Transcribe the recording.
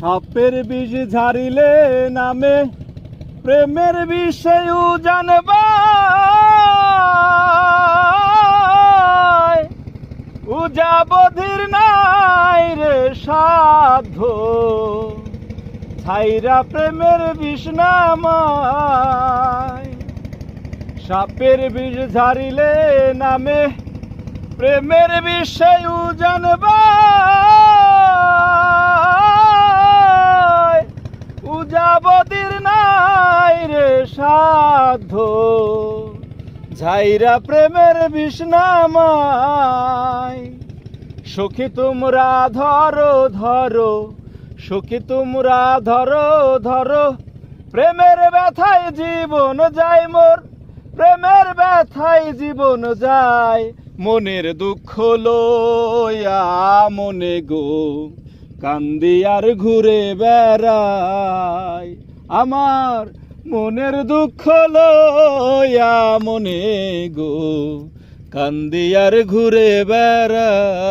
সাপের বিষ ঝাড়িলে নামে, প্রেমের বিষয় জানবা উজাবধির নাই রে সাধ্য, ছাইরা প্রেমের বিষ নামায়। সাপের বিষ ঝাড়িলে নামে, প্রেমের বিষয় জানবা উজাবদির নাই রে সাধ্য। ঝাইরা প্রেমের বিষ্ণামায়। সখী তোমরা ধরো ধরো। সখী তোমরা ধরো ধরো। প্রেমের ব্যথায় জীবন যায় মোর। প্রেমের ব্যথায় জীবন যায়। মনের দুঃখ লইয়া মনে গো। কান্দি আর ঘুরে বেড়ায় আমার মনের দুঃখ লয়া মনে গো কান্দি আর ঘুরে বেড়ায়।